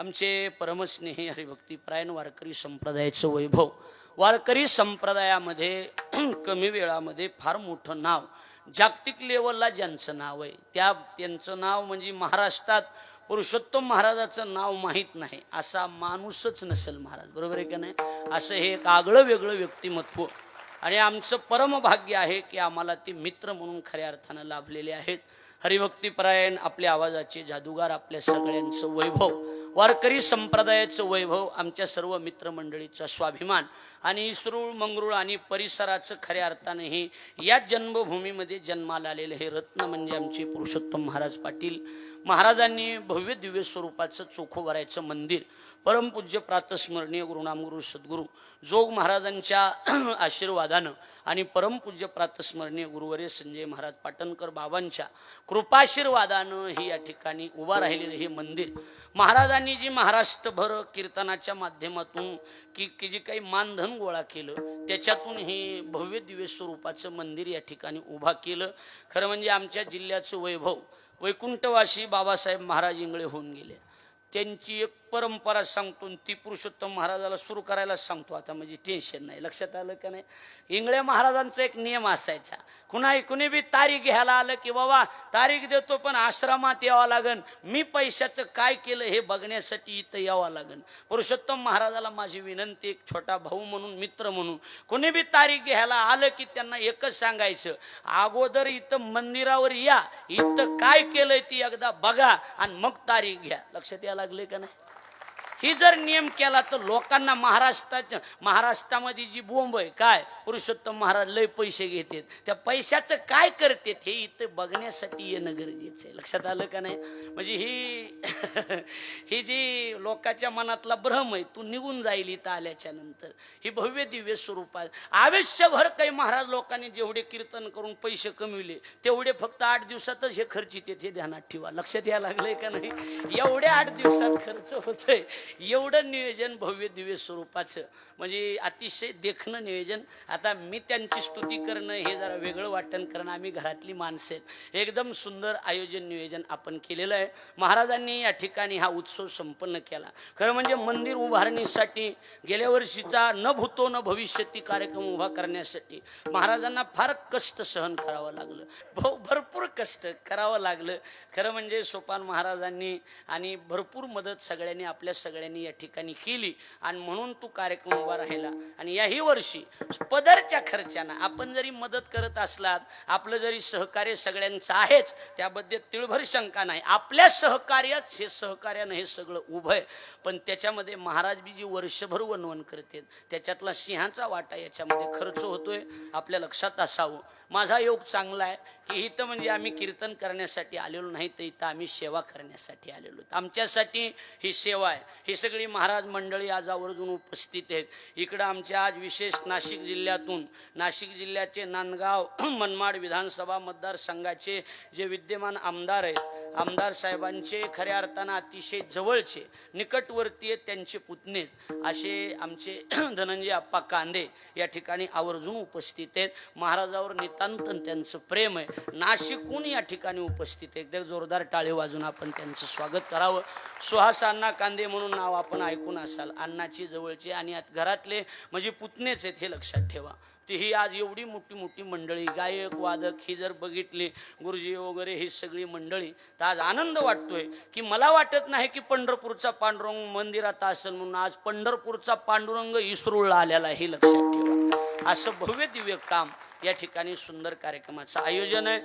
आमचे परमस्नेही हरिभक्तीप्रायण वारकरी संप्रदायाचं वैभव. वारकरी संप्रदायामध्ये कमी वेळामध्ये फार मोठं नाव जागतिक लेवलला ज्यांचं नाव आहे त्या त्यांचं नाव म्हणजे महाराष्ट्रात पुरुषोत्तम महाराजाचं नाव माहीत नाही असा माणूसच नसेल महाराज. बरोबर आहे का नाही? असं हे एक आगळं वेगळं व्यक्तिमत्व. आणि आमचं परमभाग्य आहे की आम्हाला ते मित्र म्हणून खऱ्या अर्थानं लाभलेले आहेत. हरिभक्तीपरायण आपल्या आवाजाचे जादूगार आपल्या सगळ्यांचं वैभव. वारकरी संप्रदायाचं वैभव आमच्या सर्व मित्रमंडळीचा स्वाभिमान आणि इसरूळ मंगरूळ आणि परिसराचं खऱ्या अर्थानं हे या जन्मभूमीमध्ये जन्माला आलेलं हे रत्न म्हणजे आमचे पुरुषोत्तम महाराज पाटील महाराजांनी भव्य दिव्य स्वरूपाचं चोखोबरायचं मंदिर परमपूज्य प्रातस्मरणीय गुरुनामगुरु सद्गुरू जोग महाराजांच्या आशीर्वादानं आणि परमपूज्य प्रातस्मरणीय गुरुवर्य संजय महाराज पाटणकर बाबांच्या कृपाशीर्वादानं ही या ठिकाणी उभा राहिलेलं हे मंदिर. महाराजांनी जी महाराष्ट्रभर कीर्तनाच्या माध्यमातून की की जे काही मानधन गोळा केलं त्याच्यातून हे भव्य दिव्य स्वरूपाचं मंदिर या ठिकाणी उभा केलं. खरं म्हणजे आमच्या जिल्ह्याचं वैभव वैकुंठवासी बाबासाहेब महाराज इंगळे होऊन गेले. त्यांची एक परंपरा सांगतो ती पुरुषोत्तम महाराजाला सुरू करायला सांगतो. आता म्हणजे टेन्शन नाही. लक्षात आलं का नाही? इंगळे महाराजांचा एक नियम असायचा. कुणा कुणी बी तारीख घ्यायला आलं की बाबा तारीख देतो पण आश्रमात यावं लागन. मी पैशाचं काय केलं हे बघण्यासाठी इथं यावं लागन. पुरुषोत्तम महाराजाला माझी विनंती एक छोटा भाऊ म्हणून मित्र म्हणून. कुणी बी तारीख घ्यायला आलं की त्यांना एकच सांगायचं अगोदर इथं मंदिरावर या. इथं काय केलंय ती एकदा बघा आणि मग तारीख घ्या. लक्षात यायला लागले का नाही? ही जर नियम केला तर लोकांना महाराष्ट्राच्या महाराष्ट्रामध्ये जी बोंब आहे काय? पुरुषोत्तम महाराज लय पैसे घेतात. त्या पैशाचं काय करतात हे इथं बघण्यासाठी येणं गरजेचं आहे. लक्षात आलं का नाही? म्हणजे ही ही जी लोकांच्या मनातला भ्रम आहे तू निघून जाईल इथं आल्याच्यानंतर. ही भव्य दिव्य स्वरूपात आयुष्यभर काही महाराज लोकांनी जेवढे कीर्तन करून पैसे कमविले तेवढे फक्त आठ दिवसातच हे खर्च येते ध्यानात ठेवा. लक्षात यायला लागलंय का नाही? एवढ्या आठ दिवसात खर्च होतोय. एवढं नियोजन भव्य दिव्य स्वरूपाचं. म्हणजे अतिशय देखणं नियोजन. आता मी त्यांची स्तुती करणं हे जरा वेगळं वाटण करणं आम्ही घरातली माणसं आहेत. एकदम सुंदर आयोजन नियोजन आपण केलेलं आहे. महाराजांनी या ठिकाणी हा उत्सव संपन्न केला. खरं म्हणजे मंदिर उभारणीसाठी गेल्या वर्षीचा न भूतो न भविष्यती कार्यक्रम उभा करण्यासाठी महाराजांना फार कष्ट सहन करावं लागलं. भरपूर कष्ट करावं लागलं. खरं म्हणजे सोपान महाराजांनी आणि भरपूर मदत सगळ्यांनी आपल्या सगळ्या सगळ्यांनी या ठिकाणी केली आणि म्हणून तो कार्यक्रम उभा राहिला. आणि याही वर्षी पदरच्या खर्चानं आपण जरी मदत करत असलात आपलं जरी सहकार्य सगळ्यांचं आहेच त्याबद्दल तिळभर शंका नाही. आपल्या सहकार्याच हे सहकार्यानं हे सगळं उभं आहे. पण त्याच्यामध्ये महाराज बी जी वर्षभर वनवन करते त्याच्यातला सिंहाचा वाटा याच्यामध्ये खर्च होतोय. आपल्या लक्षात असावं. माझा योग चांगला आहे. की इथं म्हणजे आम्ही कीर्तन करण्यासाठी आलेलो नाही तर इथं आम्ही सेवा करण्यासाठी आलेलो आमच्यासाठी ही सेवा आहे. ही सगळी महाराज मंडळी आज आवर्जून उपस्थित आहेत. इकडं आमच्या आज विशेष नाशिक जिल्ह्यातून नाशिक जिल्ह्याचे नांदगाव मनमाड विधानसभा मतदारसंघाचे जे विद्यमान आमदार आहेत आमदार साहेबांचे खऱ्या अर्थानं अतिशय जवळचे निकटवर्ती आहेत त्यांचे पुतणे असे आमचे धनंजय आप्पा कांदे या ठिकाणी आवर्जून उपस्थित आहेत. महाराजावर नितांत त्यांचं प्रेम आहे. नाशिकहून या ठिकाणी उपस्थित आहे एकदा जोरदार टाळे वाजून आपण त्यांचं स्वागत करावं. सुहास अण्णा कांदे म्हणून नाव आपण ऐकून असाल. अण्णाची जवळचे आणि यात घरातले म्हणजे पुतणेच आहेत हे लक्षात ठेवा. ती ही आज एवढी मोठी मोठी मंडळी गायक वादक ही जर बघितली गुरुजी वगैरे ही सगळी मंडळी तर आज आनंद वाटतोय की मला वाटत नाही की पंढरपूरचा पांडुरंग मंदिरात असेल म्हणून आज पंढरपूरचा पांडुरंग इसरूळला आलेला आहे हे लक्षात ठेवा. असं भव्य दिव्य काम या ठिकाणी सुंदर कार्यक्रमाचं आयोजन आहे.